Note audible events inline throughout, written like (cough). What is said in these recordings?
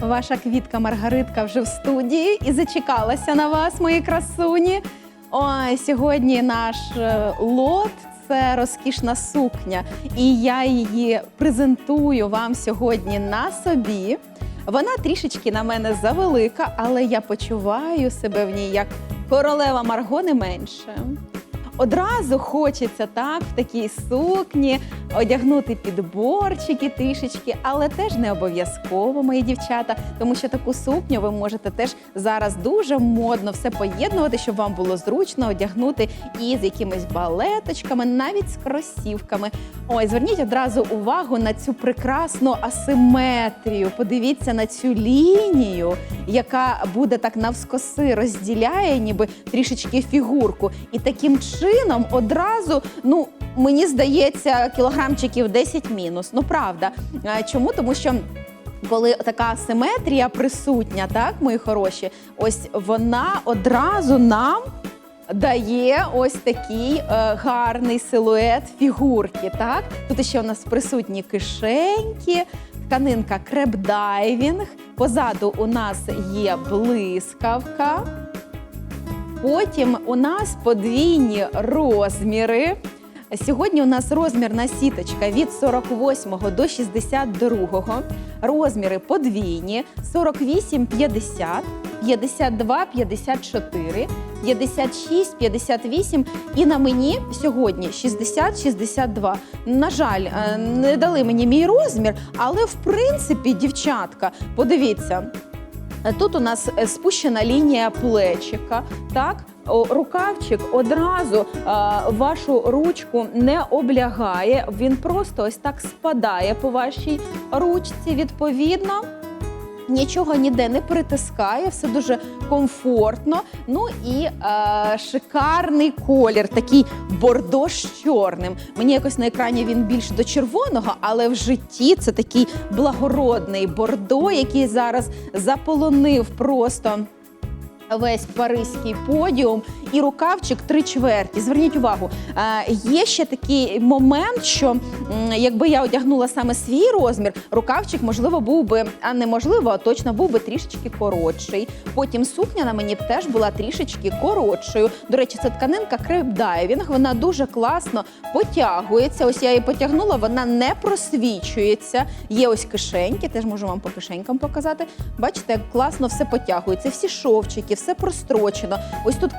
Ваша квітка Маргаритка вже в студії і зачекалася на вас, мої красуні. Ой, сьогодні наш е, лот це розкішна сукня, і я її презентую вам сьогодні на собі. Вона трішечки на мене завелика, але я почуваю себе в ній як королева Марго не менше. Одразу хочеться так в такій сукні одягнути підборчики трішечки, але теж не обов'язково, мої дівчата, тому що таку сукню ви можете теж зараз дуже модно все поєднувати, щоб вам було зручно одягнути і з якимись балеточками, навіть з кросівками. Ой, зверніть одразу увагу на цю прекрасну асиметрію. Подивіться на цю лінію, яка буде так навскоси розділяє, ніби трішечки фігурку. І таким чином одразу, ну мені здається, кілограмчиків 10 мінус. Ну правда. Чому? Тому що. Коли така асиметрія присутня, так, мої хороші, ось вона одразу нам дає ось такий е, гарний силует фігурки. Так? Тут ще у нас присутні кишеньки, тканинка крепдайвінг, позаду у нас є блискавка. Потім у нас подвійні розміри. Сьогодні у нас розмірна сіточка від 48 до 62. Розміри подвійні 48, 50, 52, 54, 56, 58 і на мені сьогодні 60, 62. На жаль, е, не дали мені мій розмір, але в принципі, дівчатка, подивіться, Тут у нас е, спущена лінія плечика, так? Рукавчик одразу а, вашу ручку не облягає, він просто ось так спадає по вашій ручці. Відповідно, нічого ніде не притискає, все дуже комфортно. Ну і е, шикарний колір, такий бордо з чорним. Мені якось на екрані він більш до червоного, але в житті це такий благородний бордо, який зараз заполонив просто. Весь паризький подіум і рукавчик три чверті. Зверніть увагу, е, є ще такий момент, що якби я одягнула саме свій розмір, рукавчик, можливо, був би, а неможливо, а точно був би трішечки коротший. Потім сукня на мені теж була трішечки коротшою. До речі, це тканинка креп-дайвінг, Вона дуже класно потягується. Ось я її потягнула, вона не просвічується. Є ось кишеньки, теж можу вам по кишенькам показати. Бачите, як класно все потягується. Всі шовчики, все прострочено. Ось тут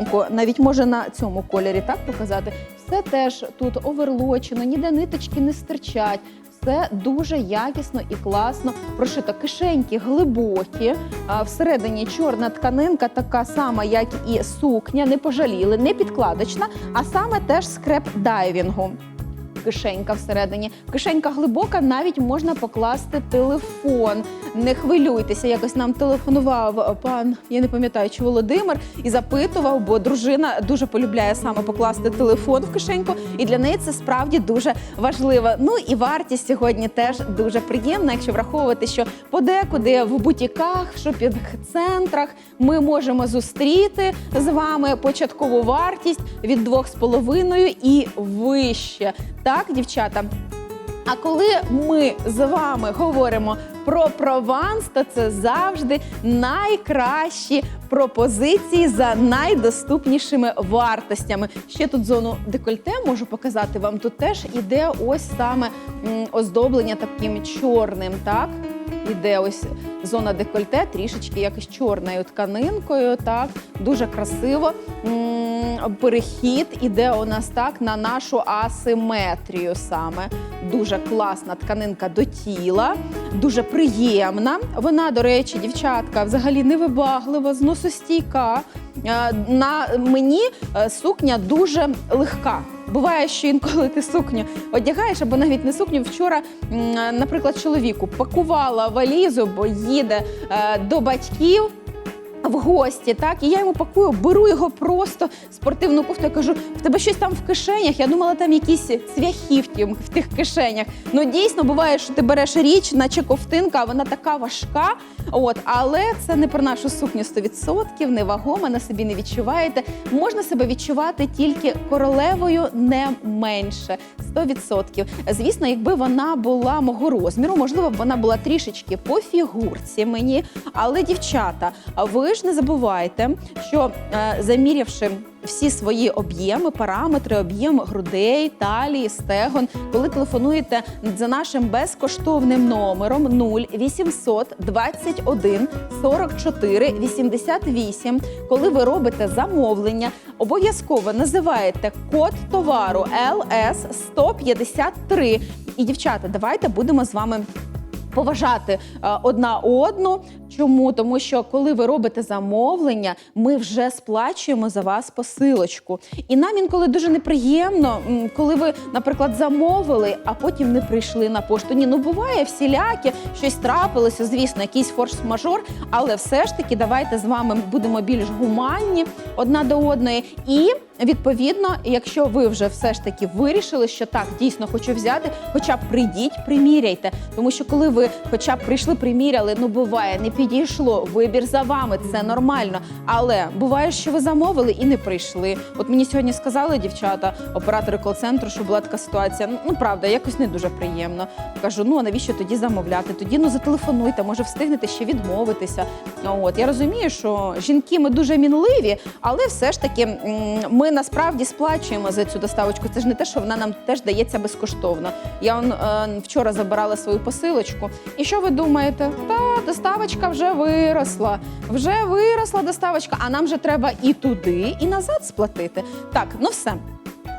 кишеньку, навіть може на цьому кольорі так показати. Все теж тут оверлочено, ніде ниточки не стирчать. Все дуже якісно і класно прошито. Кишеньки глибокі, а всередині чорна тканинка, така сама, як і сукня, не пожаліли, не підкладочна, а саме теж скреп дайвінгу. Кишенька всередині. Кишенька глибока, навіть можна покласти телефон. Не хвилюйтеся, якось нам телефонував пан, я не пам'ятаю, чи Володимир, і запитував, бо дружина дуже полюбляє саме покласти телефон в кишеньку, і для неї це справді дуже важливо. Ну і вартість сьогодні теж дуже приємна, якщо враховувати, що подекуди в бутіках, в шопінг-центрах ми можемо зустріти з вами початкову вартість від 2,5 і вище. Так, дівчата? А коли ми з вами говоримо про прованс, то це завжди найкращі пропозиції за найдоступнішими вартостями. Ще тут зону декольте можу показати вам. Тут теж іде ось саме оздоблення таким чорним, так? Іде ось зона декольте, трішечки якось чорною тканинкою. Так, дуже красиво. Перехід іде у нас так на нашу асиметрію саме. Дуже класна тканинка до тіла, дуже приємна. Вона, до речі, дівчатка, взагалі невибаглива, зносостійка. Е, На мені е, сукня дуже легка. Буває, що інколи ти сукню одягаєш, або навіть не сукню. Вчора, наприклад, чоловіку пакувала валізу, бо їде е, до батьків. В гості, так і я йому пакую, беру його просто спортивну кофту. Я кажу, в тебе щось там в кишенях. Я думала, там якісь цвяхи в тих кишенях. Ну дійсно буває, що ти береш річ, наче ковтинка, вона така важка. От, але це не про нашу сукню 100%, невагома, на собі не відчуваєте. Можна себе відчувати тільки королевою не менше 100%. Звісно, якби вона була мого розміру, можливо, б вона була трішечки по фігурці мені. Але дівчата, ви ж не забувайте, що е, замірявши всі свої об'єми, параметри, об'єм грудей, талії, стегон, коли телефонуєте за нашим безкоштовним номером 0800 21 44 88, коли ви робите замовлення, обов'язково називаєте код товару LS 153. І дівчата, давайте будемо з вами поважати е, одна одну. Чому? Тому що коли ви робите замовлення, ми вже сплачуємо за вас посилочку. І нам інколи дуже неприємно, коли ви, наприклад, замовили, а потім не прийшли на пошту. Ні, ну буває всіляке, щось трапилося, звісно, якийсь форс-мажор, але все ж таки давайте з вами будемо більш гуманні одна до одної. І відповідно, якщо ви вже все ж таки вирішили, що так дійсно хочу взяти, хоча б прийдіть, приміряйте. Тому що коли ви хоча б прийшли, приміряли, ну буває, не підійшло. Вибір за вами, це нормально. Але буває, що ви замовили і не прийшли. От мені сьогодні сказали дівчата, оператори кол-центру, що була така ситуація. Ну, Ну правда, якось не дуже приємно. Кажу, ну а навіщо тоді замовляти? Тоді ну зателефонуйте, може встигнете ще відмовитися. От я розумію, що жінки ми дуже мінливі, але все ж таки м, ми насправді сплачуємо за цю доставочку. Це ж не те, що вона нам теж дається безкоштовно. Я он, е, вчора забирала свою посилочку. І що ви думаєте? Та доставочка вже виросла. Вже виросла доставочка, а нам же треба і туди, і назад сплатити. Так, ну все.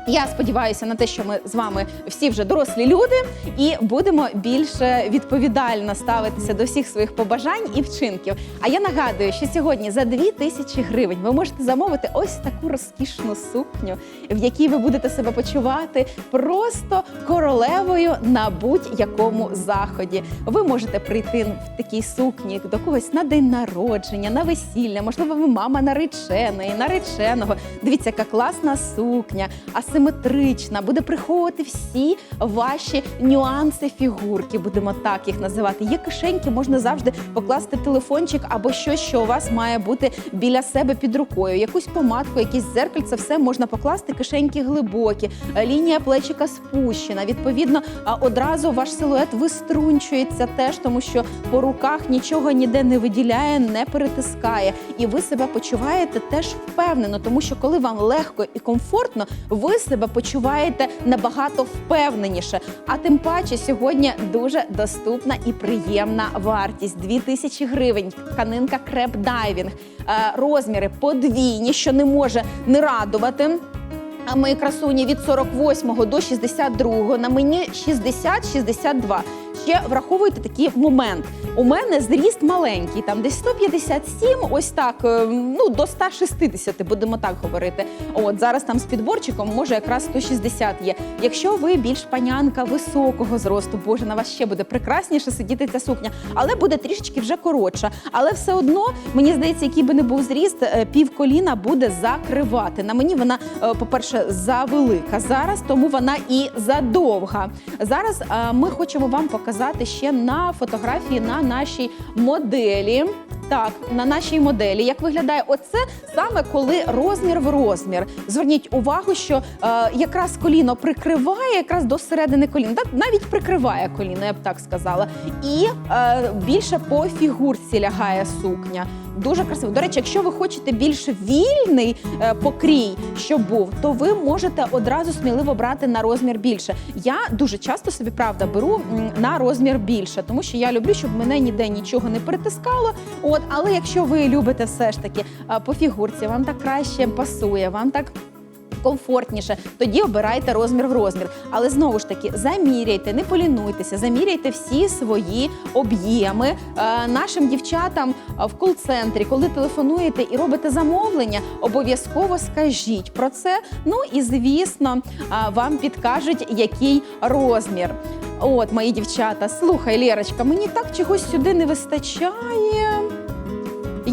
Я сподіваюся на те, що ми з вами всі вже дорослі люди, і будемо більше відповідально ставитися до всіх своїх побажань і вчинків. А я нагадую, що сьогодні за 2 тисячі гривень ви можете замовити ось таку розкішну сукню, в якій ви будете себе почувати просто королевою на будь-якому заході. Ви можете прийти в такій сукні до когось на день народження, на весілля, можливо, ви мама нареченої, нареченого. Дивіться, яка класна сукня, асиметрична, буде приховувати всі ваші нюанси фігурки. Будемо так їх називати. Є кишеньки, можна завжди покласти телефончик або щось, що у вас має бути біля себе під рукою. Якусь помадку, якісь зеркальце, все можна покласти. Кишеньки глибокі, лінія плечика спущена. Відповідно, одразу ваш силует виструнчується теж, тому що по руках нічого ніде не виділяє, не перетискає. І ви себе почуваєте теж впевнено, тому що коли вам легко і комфортно, ви себе почуваєте набагато впевненіше. А тим паче сьогодні дуже доступна і приємна вартість 2000 гривень. Тканинка креп дайвінг, Е, розміри подвійні, що не може не радувати. А мої красуні від 48 до 62, на мені 60-62. Ще враховуйте такий момент. У мене зріст маленький, там десь 157, ось так, е, ну до 160, будемо так говорити. От зараз там з підборчиком може якраз 160 є. Якщо ви більш панянка високого зросту, боже, на вас ще буде прекрасніше сидіти ця сукня, але буде трішечки вже коротша. Але все одно мені здається, який би не був зріст, е, пів коліна буде закривати. На мені вона, е, по-перше, завелика зараз, тому вона і задовга. Зараз ми хочемо вам показати ще на фотографії на нашій моделі. Так, на нашій моделі, як виглядає оце саме коли розмір в розмір. Зверніть увагу, що е, якраз коліно прикриває, якраз до середини коліна, так навіть прикриває коліно, я б так сказала. І е, більше по фігурці лягає сукня. Дуже красиво. До речі, якщо ви хочете більш вільний е, покрій, щоб був, то ви можете одразу сміливо брати на розмір більше. Я дуже часто собі правда беру на розмір більше, тому що я люблю, щоб мене ніде нічого не притискало. От, але якщо ви любите все ж таки е, по фігурці, вам так краще пасує, вам так комфортніше, тоді обирайте розмір в розмір. Але знову ж таки, заміряйте, не полінуйтеся, заміряйте всі свої об'єми. Е, нашим дівчатам е, в кол-центрі, коли телефонуєте і робите замовлення, обов'язково скажіть про це. Ну і звісно, е, вам підкажуть, який розмір. От, мої дівчата, слухай, Лєрочка, мені так чогось сюди не вистачає.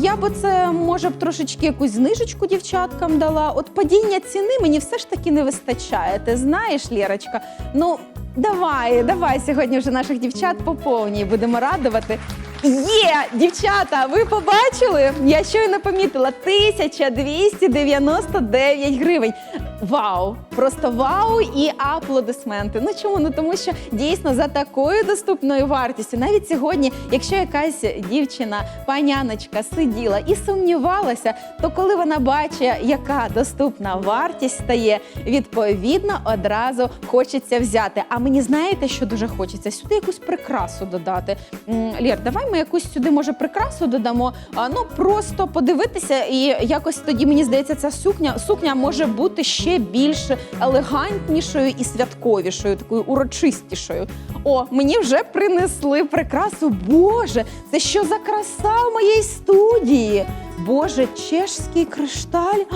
Я б це може б трошечки якусь знижечку дівчаткам дала. От падіння ціни мені все ж таки не вистачає. Ти знаєш, Лєрочка? Ну давай, давай сьогодні вже наших дівчат поповнюй, будемо радувати. Є, дівчата, ви побачили? Я щойно помітила 1299 гривень. Вау! Просто вау і аплодисменти. Ну чому? Ну тому що дійсно за такою доступною вартістю, навіть сьогодні, якщо якась дівчина, паняночка сиділа і сумнівалася, то коли вона бачить, яка доступна вартість стає, відповідно одразу хочеться взяти. А мені знаєте, що дуже хочеться? Сюди якусь прикрасу додати. М, Лєр, давай ми якусь сюди, може, прикрасу додамо. Ну просто подивитися, і якось тоді мені здається, ця сукня сукня може бути ще більш елегантнішою і святковішою, такою урочистішою. О, мені вже принесли прикрасу. Боже, це що за краса в моїй студії? Боже, чешський кришталь. А,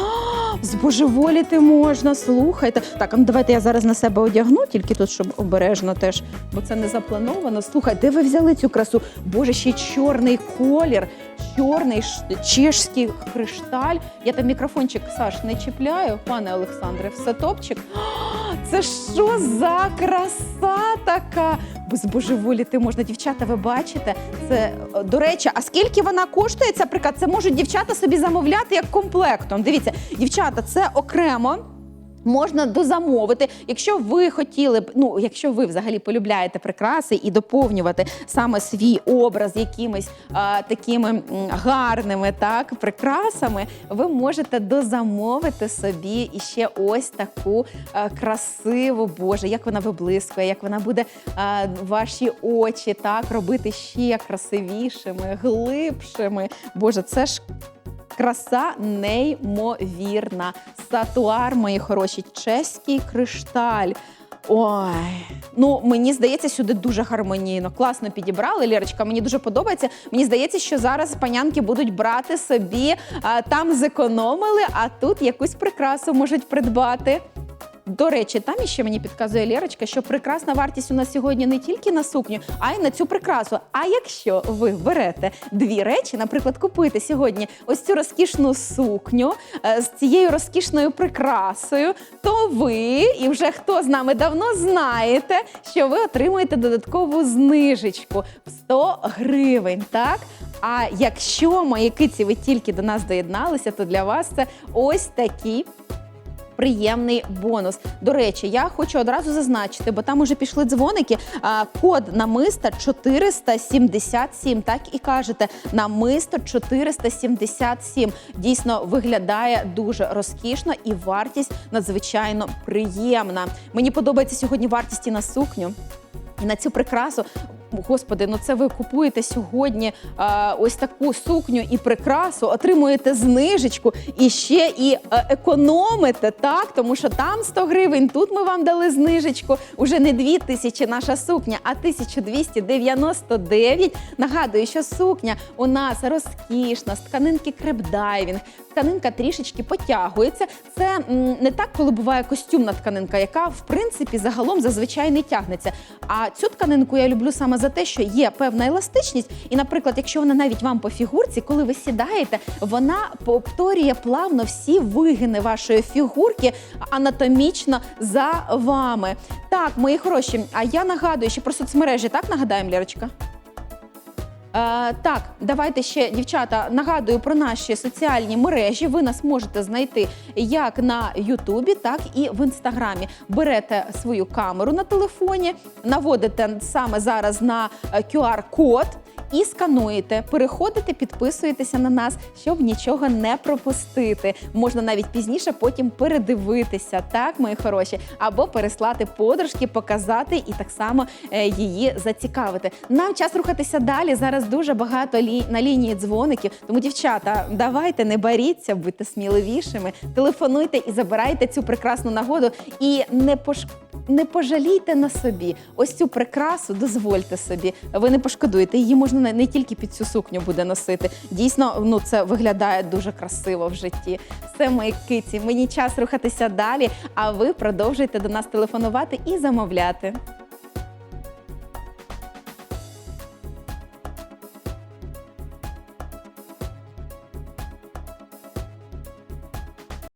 збожеволіти можна, слухайте. Так, ну давайте я зараз на себе одягну, тільки тут, щоб обережно теж, бо це не заплановано. Слухай, де ви взяли цю красу? Боже, ще й чорний колір, чорний чешський кришталь. Я там мікрофончик, Саш, не чіпляю, пане Олександре, все топчик. (gasps) Це що за краса така? Збожеволіти можна, дівчата, ви бачите? Це е, до речі, а скільки вона коштує? Ця прикраса? Це можуть дівчата собі замовляти як комплектом. Дивіться, дівчата, це окремо. Можна дозамовити, якщо ви хотіли б, ну якщо ви взагалі полюбляєте прикраси і доповнювати саме свій образ якимись а, такими гарними так прикрасами, ви можете дозамовити собі іще ось таку а, красиву, боже, як вона виблискує, як вона буде а, ваші очі так робити ще красивішими, глибшими. Боже, це ж Краса неймовірна. Сатуар, мої хороші, чеський кришталь. Ой, ну мені здається, сюди дуже гармонійно. Класно підібрали. Лірочка, мені дуже подобається. Мені здається, що зараз панянки будуть брати собі, а, там зекономили, а тут якусь прикрасу можуть придбати. До речі, там іще мені підказує Лєрочка, що прекрасна вартість у нас сьогодні не тільки на сукню, а й на цю прикрасу. А якщо ви берете дві речі, наприклад, купуєте сьогодні ось цю розкішну сукню е, з цією розкішною прикрасою, то ви, і вже хто з нами давно знаєте, що ви отримуєте додаткову знижечку в 100 гривень. Так? А якщо мої киці, ви тільки до нас доєдналися, то для вас це ось такі приємний бонус. До речі, я хочу одразу зазначити, бо там уже пішли дзвоники. Код намиста 477. Так і кажете, намисто 477. Дійсно виглядає дуже розкішно і вартість надзвичайно приємна. Мені подобається сьогодні вартість і на сукню. І на цю прикрасу, господи, ну це ви купуєте сьогодні а, ось таку сукню і прикрасу, отримуєте знижечку і ще і е, економите, так? Тому що там 100 гривень, тут ми вам дали знижечку. Уже не 2 тисячі наша сукня, а 1299. Нагадую, що сукня у нас розкішна, з тканинки крепдайвінг. Тканинка трішечки потягується. Це м, не так, коли буває костюмна тканинка, яка в принципі загалом зазвичай не тягнеться. А цю тканинку я люблю саме за те, що є певна еластичність. І, наприклад, якщо вона навіть вам по фігурці, коли ви сідаєте, вона повторює плавно всі вигини вашої фігурки анатомічно за вами. Так, мої хороші. А я нагадую, що про соцмережі так нагадаємо, Лірочка? Е, так, давайте ще, дівчата, нагадую про наші соціальні мережі. Ви нас можете знайти як на Ютубі, так і в інстаграмі. Берете свою камеру на телефоні, наводите саме зараз на е, QR-код. І скануєте, переходите, підписуєтеся на нас, щоб нічого не пропустити. Можна навіть пізніше потім передивитися, так, мої хороші, або переслати подружки, показати і так само е, її зацікавити. Нам час рухатися далі. Зараз дуже багато лі... на лінії дзвоників. Тому, дівчата, давайте не боріться, будьте сміливішими, телефонуйте і забирайте цю прекрасну нагоду. І не пош... не пожалійте на собі. Ось цю прикрасу дозвольте собі. Ви не пошкодуєте. Її можна не тільки під цю сукню буде носити. Дійсно, ну це виглядає дуже красиво в житті. Все, мої киці. Мені час рухатися далі. А ви продовжуйте до нас телефонувати і замовляти.